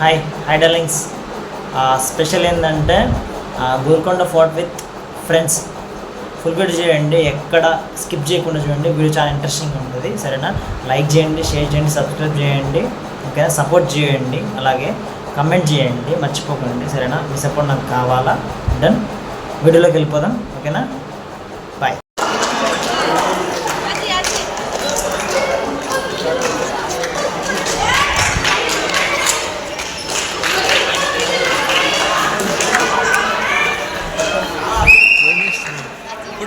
Hi హైడలింగ్స్ special ఏంటంటే Golconda fort with friends full video చేయండి ఎక్కడ స్కిప్ చేయకుండా చూడండి. వీడియో చాలా ఇంట్రెస్టింగ్ ఉంటుంది సరేనా? లైక్ చేయండి షేర్ చేయండి సబ్స్క్రైబ్ చేయండి ఓకేనా? సపోర్ట్ చేయండి అలాగే కమెంట్ చేయండి మర్చిపోకండి సరేనా? మీ సపోర్ట్ నాకు కావాలా? డన్ వీడియోలోకి వెళ్ళిపోదాం ఓకేనా?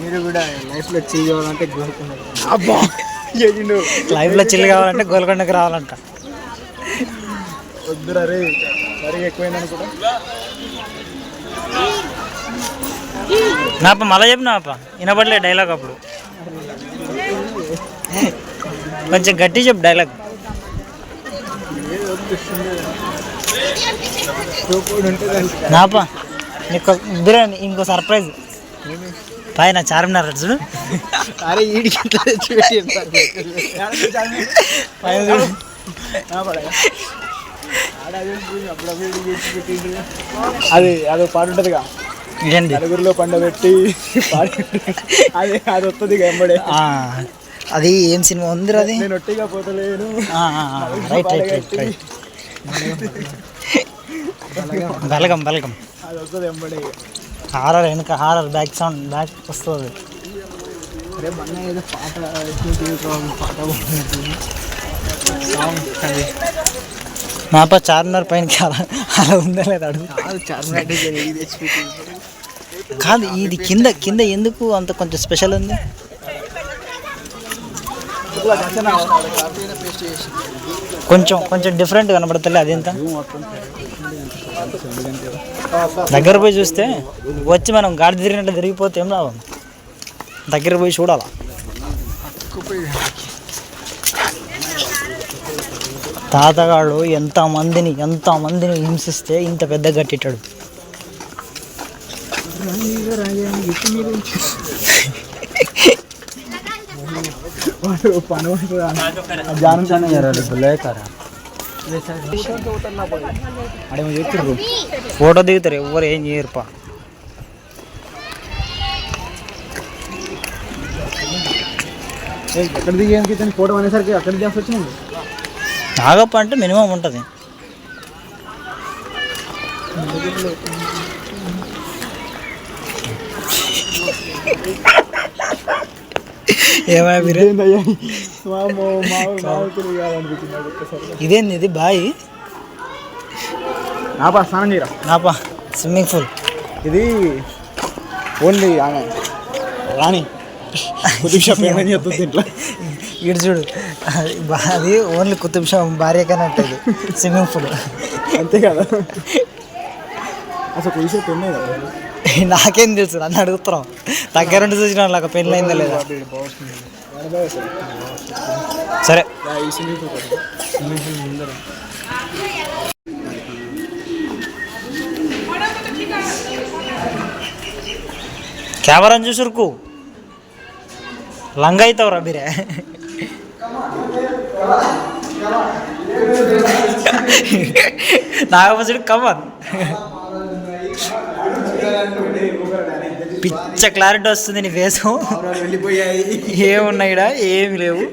మీరు కూడా లైఫ్లో చేయాలంటే కోరుకున్నారు అబ్బా. ఏండు లైవ్లో చిల్లు కావాలంటే గోల్కొండకి రావాలంట. వద్దురా రే మరీ ఎక్కువైందని కూడా. నాప మళ్ళీ చెప్పు నాప. వినపడలే డైలాగ్ అప్పుడు. కొంచెం గట్టి చెప్పు డైలాగ్ నాప నీకు ఇద్దరే ఇంకో సర్ప్రైజ్ పైన చార్మినార్ చూడు. అరే ఈడికి ఇట్లా తెచ్చి పెట్టి చెప్తారు. పైన చూడు. అదే. అది అదో పాట ఉంటుందిగా. నలుగురిలో పండబెట్టి పాడి. అదే అది వస్తుంది ఎంబడే. అది ఏం సినిమా ఉందిరా అది? నేను ఒట్టిగా పోతలేను. Right right right right. Balagam Balagam. అది వస్తుంది ఎంబడే హారర్ వెనుక హారర్ బ్యాక్ సౌండ్ బ్యాక్ వస్తుంది. అరే మొన్న ఏదో పాట పాట నాప చార్మినార్ పైన అలా ఉందా లేదా అడుగు? కాదు ఇది. కాదు కింద ఎందుకు అంత కొంచెం స్పెషల్ ఉంది? కొంచెం కొంచెం డిఫరెంట్ కనబడతలే అదేంత? దగ్గర పోయి చూస్తే వచ్చి మనం గాడి తిరిగినట్టు తిరిగిపోతే ఏం లాభం? దగ్గర పోయి చూడాలా? తాతగాడు ఎంత మందిని ఎంత మందిని హింసిస్తే ఇంత పెద్ద కట్టిట్టాడు వాడు పని లేకరా అడేమో చెప్తుర్రు ఫోటో దిగుతారు ఎవరు ఏం చేయరుపా. ఏయ్, ఎక్కడ దిగానికి ఇతను ఫోటో అనేసరికి అక్కడ దిగాల్సి వచ్చింది. నాగప్ప అంటే మినిమం ఉంటుంది. మీరు? ఇదేంది ఇది బాయ్? నాపా స్నానం చేయరా? నాపా స్విమ్మింగ్ పూల్. ఇది ఓన్లీ ఆమె. రాణి. కుతుబ్ షా పేమెంట్ చెప్తుంది ఇంట్లో ఇటు చూడు. అది ఓన్లీ కుతుబ్ షా భార్య కన్నట్టు ఇది స్విమ్మింగ్ పూల్. అంతే కదా? అసలు కుతుబ్ షా పెన్నే కదా నాకేం తెలుసు నన్ను అడుగుతున్నాం దగ్గరుండి చూసిన ఒక పెళ్ళి అయిందా లేదా? సరే. కెమెరా చూసురుకు లంగ అవుతావురా మీరే. నాగపసుడు కమన్ పిచ్చ క్లారిటీ వస్తుంది నీ ఫేసు వెళ్ళిపోయాయి. ఏమున్నాయిడా? ఏమి లేవు.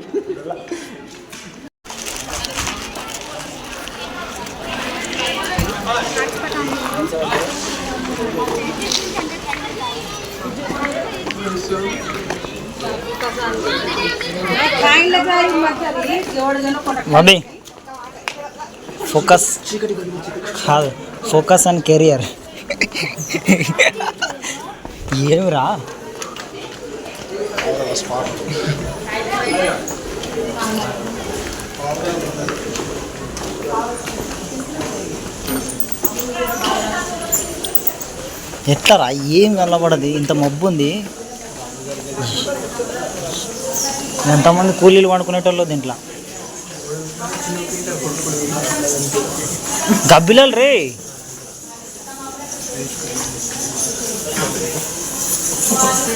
మమ్మీ ఫోకస్ కాదు ఫోకస్ అండ్ కెరియర్ ఏమిరా? ఎట్లరా ఏం కనబడదు? ఇంత మబ్బు ఉంది ఎంతమంది కూలీలు వండుకునేటోళ్ళు దీంట్లో? గబ్బిలాలు రే.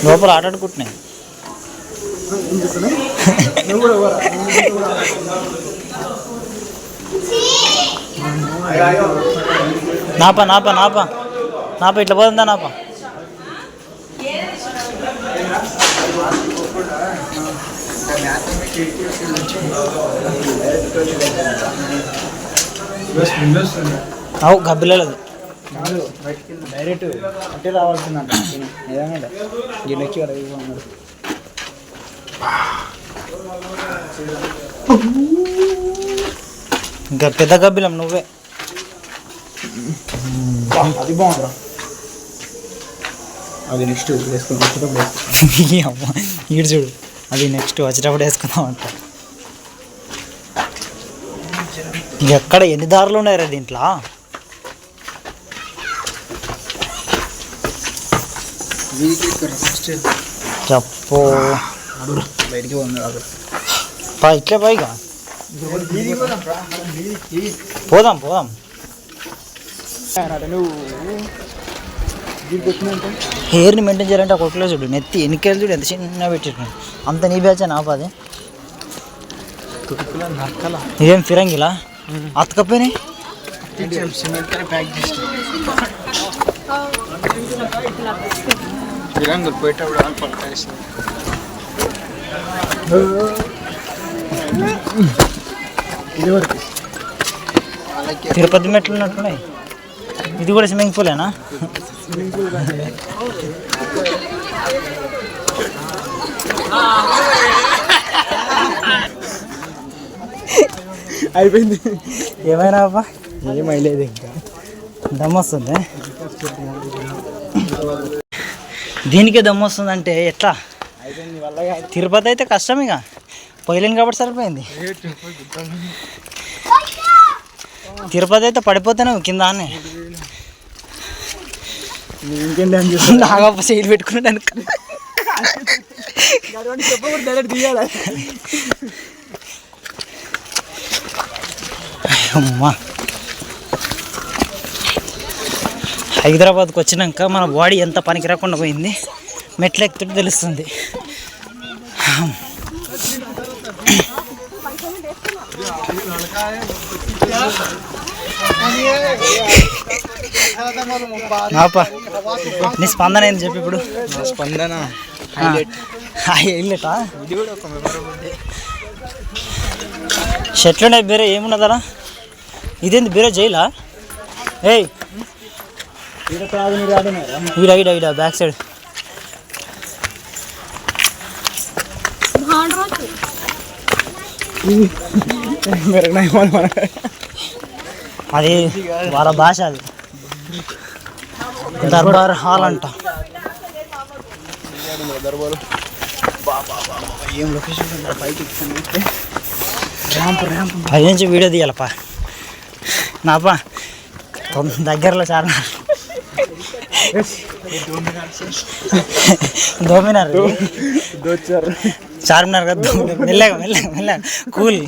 లోపల ఆటాడుకుంటున్నాయి. నాపా నాపా నాపా. నాపా ఇట్లా పోతుందా నాపా. అవు గబ్బిలేదు కాదు డైరెక్ట్ అంటే. రావాల్సిందంట ఏదైనా దీని వచ్చి అన్నాడు ఇంకా పెద్ద గబ్బిలం నువ్వే. అది బాగుందిరా అది నెక్స్ట్ వేసుకుని వచ్చేటప్పుడు వేసుకుందాం. ఈ అమ్మ ఈడు చూడు. అది నెక్స్ట్ వచ్చేటప్పుడు వేసుకుందాం అంట. ఎక్కడ ఎన్ని దారులు ఉన్నాయరా దీంట్లో వీడికి ఇక్కడ ఫస్ట్ చెప్పు బయటికి పా ఇట్లే పైగా పోదాం పోదాం హెయిర్ని మెయింటైన్ చేయాలంటే ఒక కొట్లో చూడు నెత్తి ఎన్నికేళ్ళు చూడు ఎంత చిన్న పెట్టిరు అంత నీ బ్యాచ్ నాపాది తుడుకుల ఇదేం ఫిరంగిలా అతకపోయినాయి ప్యాక్ చేసి ఫిరంగులు పోయేటప్పుడు ఇది వరకు తిరుపతి మెట్లు ఉన్నట్టున్నాయి. ఇది కూడా స్విమ్మింగ్ పూలేనా? అయిపోయింది. ఏమైనా అబ్బా? ఏమైలేదు ఇంకా. దమ్ వస్తుంది. దీనికే దమ్ వస్తుంది అంటే ఎట్లా? తిరుపతి అయితే కష్టం ఇక. పోయలేను కాబట్టి సరిపోయింది. తిరుపతి అయితే పడిపోతేనే కింద చేస్తా నాగప్ప సైడ్ తీయాలి అమ్మా హైదరాబాద్కి వచ్చినాక మన బాడీ ఎంత పనికి రాకుండా పోయింది. మెట్లు ఎక్కుతుంటే తెలుస్తుంది. నాపా నీ స్పందన ఏంది చెప్పి ఇప్పుడు. స్పందన ఒక మెమరబుల్ షర్ట్లునే బేరే ఏమున్నదరా? ఇదేంది బేరే జైలా? ఏయ్ ఇక్కడ కాదు మీరు ఆడినారా బ్యాక్ సైడ్ అది వాళ్ళ భాష అది. దర్బార్ హాల్ అంట. దర్బార్ ఏం లొకేషన్ ర్యాంప్ ర్యాంప్ పై నుంచి వీడియో తీయాలప్పా. నాపా దగ్గరలో చాలా దోమినార్ దోచారు చార్మినార్ కదా దోమినార్ మెల్లగా మెల్లగా మెల్లగా కూల్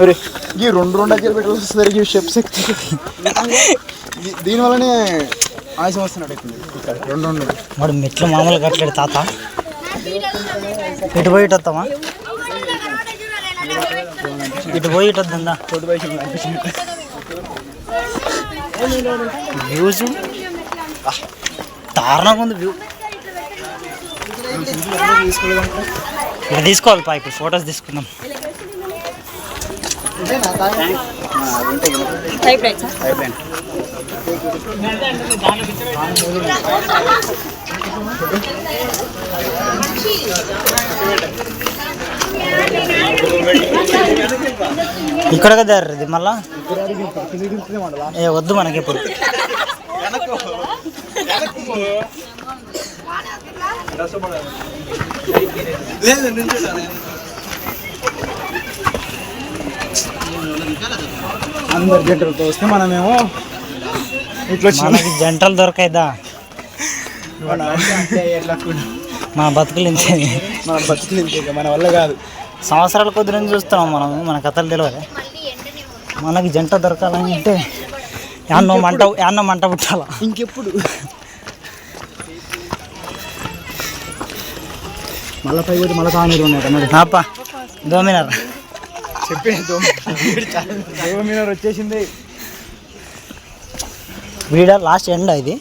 అరే ఈ రెండు రెండు అగ్గలు పెట్టి వస్తుంది ఈ స్టెప్స్ ఎక్కుతుంది దీనివల్లనే ఆయాసం వస్తున్నాడు ఎక్కువ ఇక్కడ రెండు రెండు వాడు మెట్లు మామూలుగా కట్టలేడు తాత ఇటు పోయి ఇటు వస్తామా? ఇటు పోయి ఇటు వద్దా రోడ్డు బైక్ అనిపించింది వ్యూ చూడు. ఆ, దారుణంగా ఉంది వ్యూ ఇక్కడ తీసుకోవాలి పా ఇప్పుడు ఫొటోస్ తీసుకుందాం. అయిపోయింది ఇక్కడ కదా ఇది మళ్ళా? ఏ వద్దు మనకి ఇప్పుడు. అందరు జంటలతో వస్తే మనమేమో ఇట్లా జంటలు దొరకైదా మన బతుకులు ఇంతే మన బతుకులు ఇంతే మన వల్ల కాదు. సంవత్సరాల కొద్ది నుంచి చూస్తున్నాం మనం మన కథలు తెలియదు మనకి జంట దొరకాలని అంటే యాన్నో మంట యాన్నో మంట పుట్టాల? ఇంకెప్పుడు? మళ్ళీ పై పోతే మళ్ళీ తానూరు ఉన్నాయి అన్నాడు నాప దోమినార్. చెప్పే దోమినార్ వచ్చేసింది. వీడ లాస్ట్ ఎండ్ ఇది.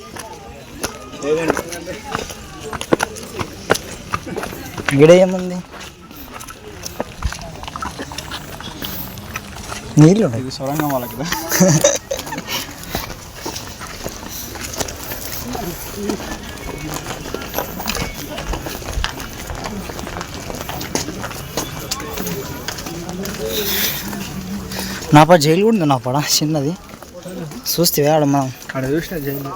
వీడ ఏముంది? నీళ్ళు ఇది సొరంగం వాళ్ళకి కదా. నా పా జైలు కూడా ఉంది నా పడ చిన్నది. చూస్తే ఆడ మనం. అక్కడ చూసిన jail.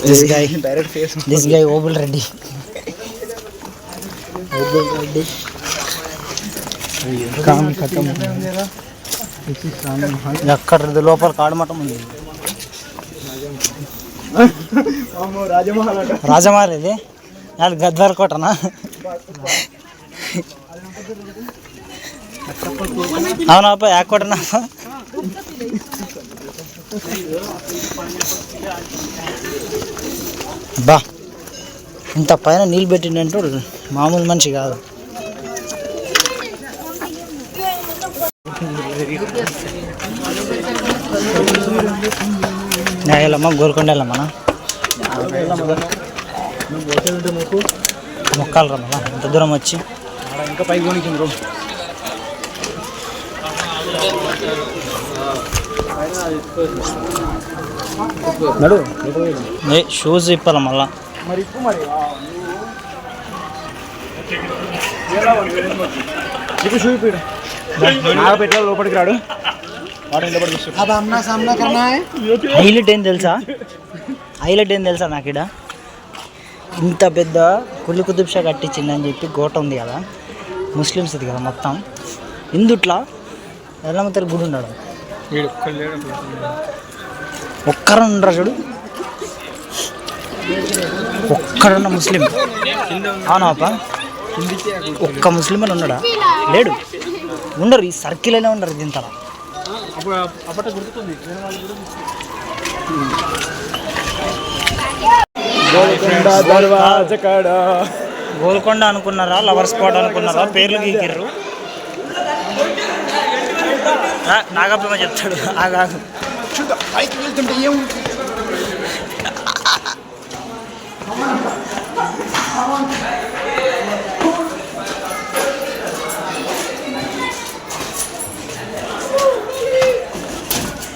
This guy direct face this guy Obul Reddy com ఖతం ఎక్కడ లోపల కాడమటం ఉంది రాజమహల్ రాజమారి ఇది అది గద్వాల కోటనా అవునాప యా కోటనా బా ఇంత పైన నీళ్ళు పెట్టిండంటూ మామూలు మనిషి కాదు. వెళ్ళమ్మా గోల్కొండ వెళ్ళమ్మా మొక్కాలు రమ్మా ఇంత దూరం వచ్చి. ఇంకా పైకి కొనిచ్చింది నడు. షూస్ ఇప్పాలి మళ్ళా? మరి మరి ఇప్పుడు లోపలికి రాడు హైలైట్ ఏం తెలుసా? హైలైట్ ఏం తెలుసా నాకు ఇక్కడ ఇంత పెద్ద కుల్లి కుతుబ్ షా కట్టించిందని చెప్పి గోట ఉంది కదా. ముస్లిమ్స్ ఇది కదా మొత్తం. ఇందుట్లా ఎల్లమ్మతల్లి గుడి ఉన్నాడు ఒక్కరు ఉండరు చూడు. ఒక్కడున్న ముస్లిం. అవునాప ఒక్క ముస్లిం అని ఉన్నాడా? లేడు. ఉండరు ఈ సర్కిల్ అయినా ఉండరు దీంతలా దర్వాజ కాడ. గోల్కొండ అనుకున్నారా? లవర్ స్పాట్ అనుకున్నారా? పేర్లు గీకిర్రు. ఆ, నాగప్పమ చెప్తాడు. ఆగాగు చూద్దాం పైకి వెళ్తుంటే ఏం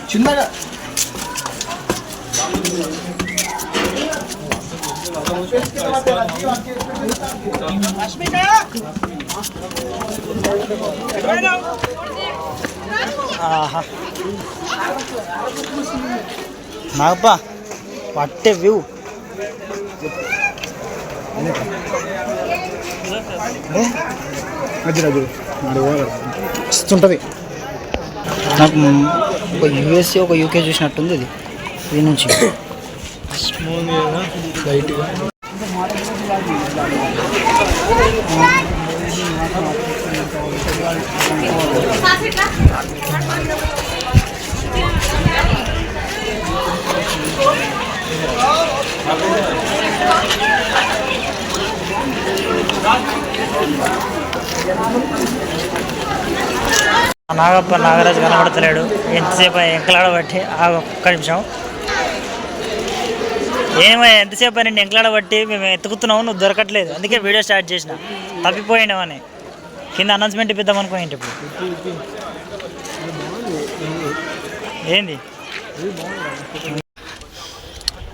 చిన్నగా. ఆహా నాగప్ప పట్టే వ్యూ. వస్తుంటుంది. నాకు ఒక యూఎస్ఏ ఒక యూకే చూసినట్టుంది ఇది. దీని నుంచి. లైట్గా. నాగప్ప నాగరాజు కనబడతలేడు. ఎంతసేపు ఎంకలాడబట్టి ఆ ఒక్క నిమిషం. ఏమో ఎంతసేపు అని ఎంకలాడబట్టి మేము ఎత్తుకుతున్నాము నువ్వు దొరకట్లేదు. అందుకే వీడియో స్టార్ట్ చేసిన. తప్పిపోయినామని కింద అనౌన్స్మెంట్ ఇప్పిద్దాం అనుకోండి ఇప్పుడు? ఏంది?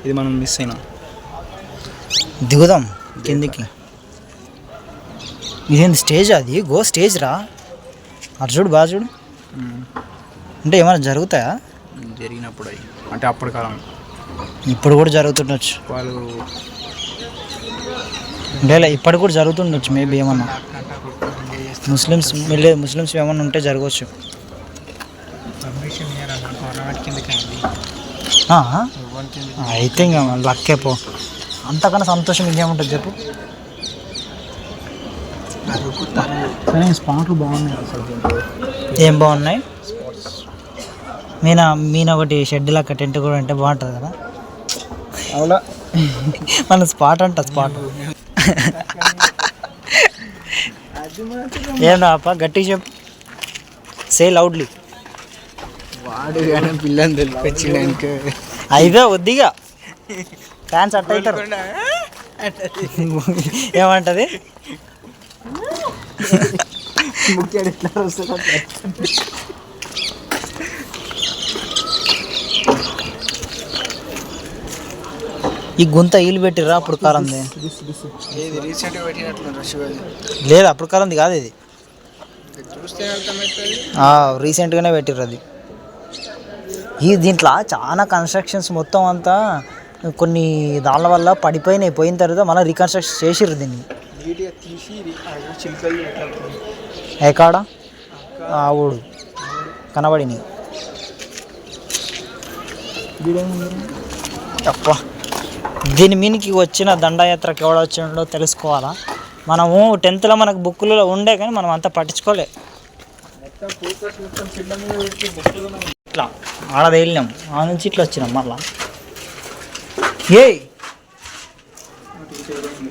ఇది మనం మిస్ అయినా. దిగుదాం కిందికి. ఇదేంది స్టేజ్ అది? గో స్టేజ్ రా. అటు చూడు బాగా చూడు. అంటే ఏమైనా జరుగుతాయా? జరిగినప్పుడు అవి అంటే అప్పటి కాలం. ఇప్పుడు కూడా జరుగుతుండొచ్చు. వాళ్ళు లేదు ఇప్పటికి కూడా జరుగుతుండొచ్చు మేబీ ఏమన్నా. ముస్లిమ్స్ లేదు ముస్లిమ్స్ ఏమన్నా ఉంటే జరగవచ్చు. అయితే ఇంకా లక్కే పో. అంతకన్నా సంతోషం ఇంకేముంటుంది చెప్పు. కానీ స్పాట్లు బాగున్నాయి. ఏం బాగున్నాయి? మీనా మీన ఒకటి షెడ్ లెక్క టెంట్ కూడా అంటే బాగుంటుంది కదా. అవునా? మన స్పాట్ అంట స్పాట్. ఏం రాప గట్టి చెప్పు. సే లౌడ్లీ వాడు కానీ పిల్లని తెలిపించడానికి అయిగా వద్దిగా. ఫ్యాన్స్ అట్ట అవుతారు. ఏమంటది? ముఖ్యాడు ఎట్లా వస్తుంది ఈ గుంత ఈలు పెట్టిర్రా అప్పుడు అది లేదు అప్పుడు కారంది కాదు ఇది. రీసెంట్గానే పెట్టిర్రు అది. ఈ దీంట్లో చాలా కన్స్ట్రక్షన్స్ మొత్తం అంతా కొన్ని దాళ్ళ వల్ల పడిపోయినాయి. పోయిన తర్వాత మళ్ళీ రీకన్స్ట్రక్షన్ చేసిర్రు దీన్ని. ఎకాడ ఆవుడు కనబడినాయి. అప్ప దీని మీనికి వచ్చిన దండయాత్రకి ఎవడ వచ్చిండో తెలుసుకోవాలా? మనము టెన్త్లో మనకు బుక్కులలో ఉండే కానీ మనం అంతా పట్టించుకోలే. ఇట్లా ఆడ వెళ్ళినాం ఆ నుంచి ఇట్లా వచ్చినాం మళ్ళా. ఏ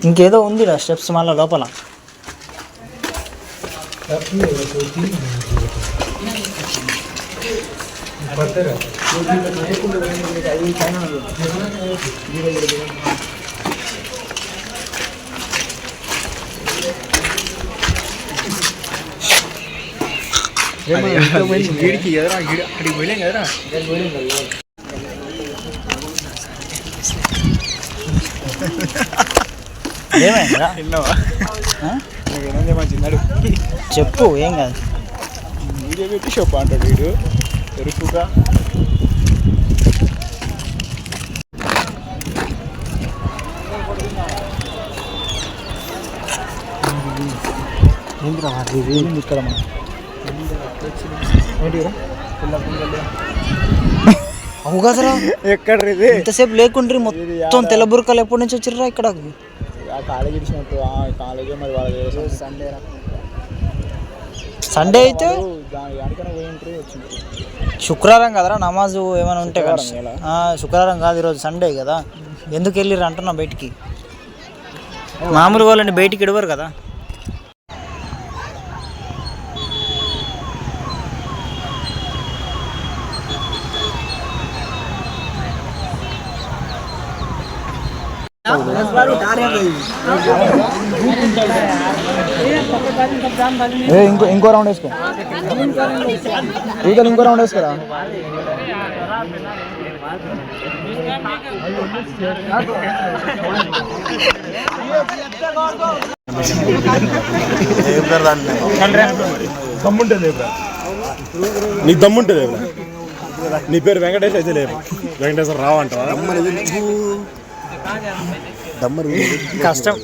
ఇంకేదో ఉంది స్టెప్స్ మళ్ళీ లోపల. అక్కడికి కదరా ఏమైందా విన్నావా ఆ? చెప్పు ఏం కాదు వీడియో పెట్టి షాప్ అంటాడు వీడు ఎరుపుగా ఇక్కడ మనం ఏంటిరా అవు కదరా. ఎక్కడ ఇది ఇంతసేపు లేకుండ్రి మొత్తం తెల్ల బురకలు ఎప్పటి నుంచి వచ్చిర్రా ఇక్కడ ఆ కాలేజ్ ఇచ్చినట్టు ఆ కాలేజ్ మరి వాళ్ళ సండే. సండే అయితే? శుక్రవారం కదరా నమాజు ఏమైనా ఉంటే కదా శుక్రవారం కాదు ఈరోజు సండే కదా? ఎందుకు వెళ్ళిర్రు అంటున్నా బయటికి? మామూలు వాళ్ళని బయటికి ఇడవరు కదా? ఇంకో ఇంకో రౌండ్ వేసుకో. ఈతలు ఇంకో రౌండ్ వేసుకోరా? దమ్ముంటుంది నీకు దమ్ముంటుంది నీ పేరు వెంకటేష్ అయితే లేదు వెంకటేశ్వర రావు అంటావా? కష్టం.